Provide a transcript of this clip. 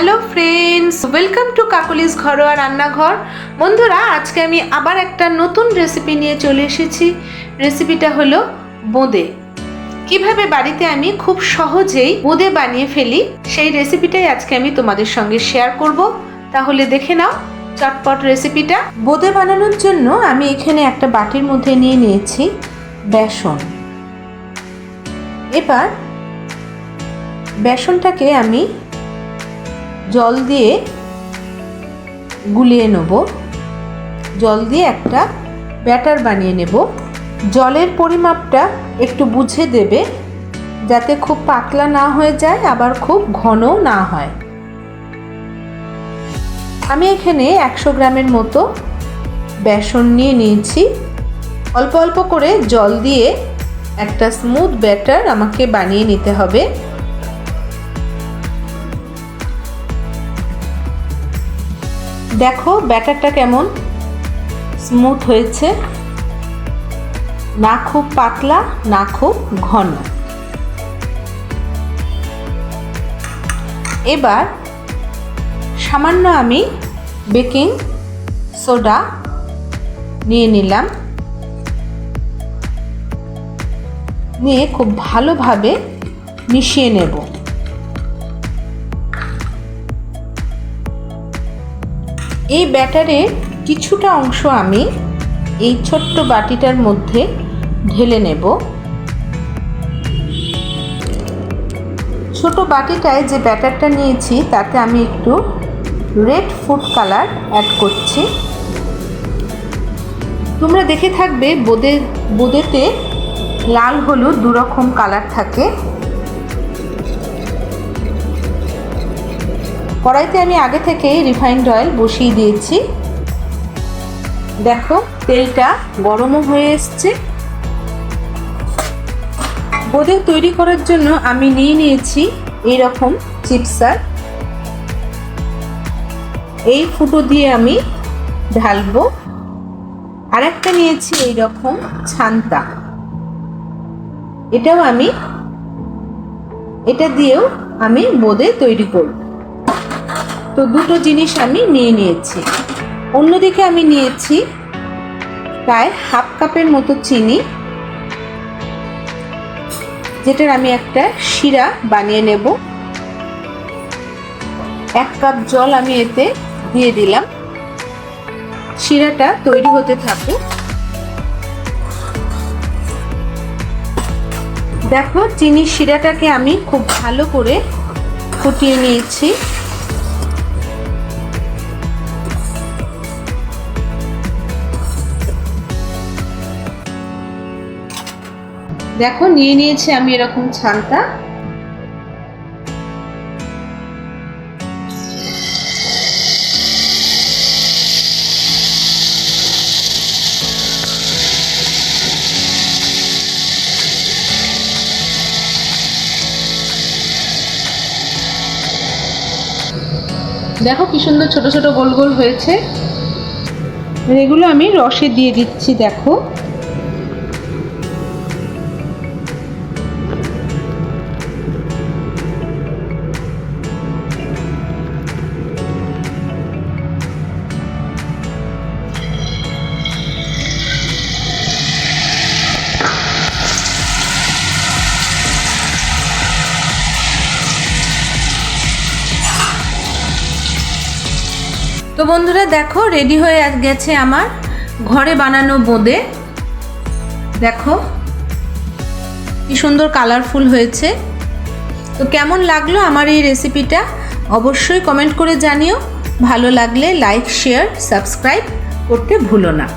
Hello friends welcome to Kakoli's ঘরোয়া রান্নাঘর। বন্ধুরা, আজকে আমি আবার একটা নতুন রেসিপি নিয়ে চলে এসেছি। রেসিপিটা হলো বোঁদে কীভাবে বাড়িতে আমি খুব সহজেই বোঁদে বানিয়ে ফেলি, সেই রেসিপিটাই আজকে আমি তোমাদের সঙ্গে শেয়ার করব। তাহলে দেখে নাও চটপট রেসিপিটা বোঁদে বানানোর জন্য আমি এখানে একটা বাটির মধ্যে নিয়ে নিয়েছি বেসন। এবার বেসনটাকে আমি জল দিয়ে গুলিয়ে নেব। জল দিয়ে একটা ব্যাটার বানিয়ে নেব। জলের পরিমাপটা একটু বুঝে দেবে যাতে খুব পাতলা না হয়ে যায়, আবার খুব ঘনও না হয়। আমি এখানে একশো গ্রামের মতো বেসন নিয়ে নিয়েছি। অল্প অল্প করে জল দিয়ে একটা স্মুথ ব্যাটার আমাকে বানিয়ে নিতে হবে। দেখো, ব্যাটারটা কেমন? স্মুথ হয়েছে। না খুব পাতলা, না খুব ঘন। এবার সামান্য আমি বেকিং সোডা নিয়ে নিলাম। নিয়ে খুব ভালোভাবে মিশিয়ে নেব। এই ব্যাটারে কিছুটা অংশ আমি এই ছোট্ট বাটিটার মধ্যে ঢেলে নেব। ছোট বাটিটায় যে ব্যাটারটা নিয়েছি, তাতে আমি একটু রেড ফুড কালার অ্যাড করছি। তোমরা দেখে থাকবে বোদে, বোদেতে লাল, হলুদ দুরকম কালার থাকে। কড়াইতে আমি আগে থেকেই রিফাইন্ড অয়েল বসিয়ে দিয়েছি। দেখো, তেলটা গরমও হয়ে এসছে। বোঁদে তৈরি করার জন্য আমি নিয়ে নিয়েছি এইরকম চিপসার। এই ফুটো দিয়ে আমি ঢালবো। আর একটা নিয়েছি এইরকম ছান্তা। এটাও আমি, এটা দিয়েও আমি বোঁদে তৈরি করব। তো দুটো জিনিস আমি নিয়ে নিয়েছি। অন্যদিকে আমি নিয়েছি প্রায় হাফ কাপের মতো চিনি, যেটার আমি একটা শিরা বানিয়ে নেব। এক কাপ জল আমি এতে দিয়ে দিলাম। শিরাটা তৈরি হতে থাকুক। দেখো, চিনির শিরাটাকে আমি খুব ভালো করে ফুটিয়ে নিয়েছি। দেখো, নিয়ে নিয়েছি আমি এরকম ছানটা দেখো কি সুন্দর ছোট ছোট গোল গোল হয়েছে। এগুলো আমি রসে দিয়ে দিচ্ছি, দেখো। তো বন্ধুরা দেখো রেডি হয়ে গেছে আমার ঘরে বানানো বোঁদে। দেখো, কি সুন্দর কালারফুল হয়েছে। তো কেমন লাগল আমার এই রেসিপিটা অবশ্যই কমেন্ট করে জানিও। ভালো লাগলে লাইক শেয়ার সাবস্ক্রাইব করতে ভুলো না।